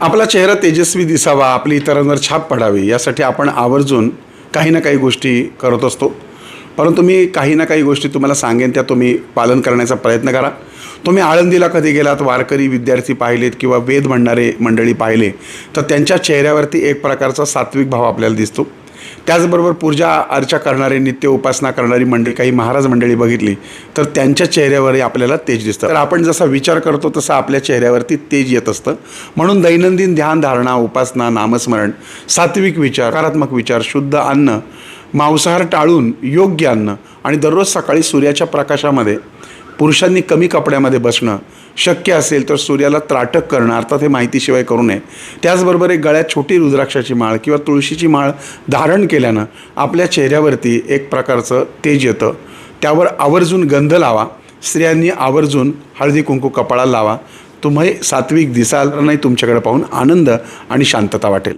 आपला चेहरा तेजस्वी दिसावा आपली इतरांवर छाप पडावी यासाठी आपण आवर्जून काही ना काही गोष्टी करत असतो. परंतु मी काही ना काही गोष्टी तुम्हाला सांगेन त्या तुम्ही पालन करण्याचा प्रयत्न करा. तुम्ही आळंदीला कधी गेलात वारकरी विद्यार्थी पाहिलेत किंवा वेद म्हणणारे मंडळी पाहिले तर त्यांच्या चेहऱ्यावरती एक प्रकारचा सात्विक भाव आपल्याला दिसतो. त्याचबरोबर पूजा अर्चा करणारे नित्य उपासना करणारी मंडळी काही महाराज मंडळी बघितली तर त्यांच्या चेहऱ्यावरही आपल्याला तेज दिसतं. तर आपण जसा विचार करतो तसं आपल्या चेहऱ्यावरती तेज येत असतं. म्हणून दैनंदिन ध्यान धारणा उपासना नामस्मरण सात्विक विचार सकारात्मक विचार शुद्ध अन्न मांसाहार टाळून योग्य अन्न आणि दररोज सकाळी सूर्याच्या प्रकाशामध्ये पुरुषांनी कमी कपड्यामध्ये बसणं शक्य असेल तर सूर्याला त्राटक करणं अर्थात हे माहितीशिवाय करू नये. त्याचबरोबर एक गळ्यात छोटी रुद्राक्षाची माळ किंवा तुळशीची माळ धारण केल्यानं आपल्या चेहऱ्यावरती एक प्रकारचं तेज येतं. त्यावर आवर्जून गंध लावा. स्त्रियांनी आवर्जून हळदी कुंकू कपाळाला लावा. तुम्ही सात्विक दिसाल नाही तुमच्याकडे पाहून आनंद आणि शांतता वाटेल.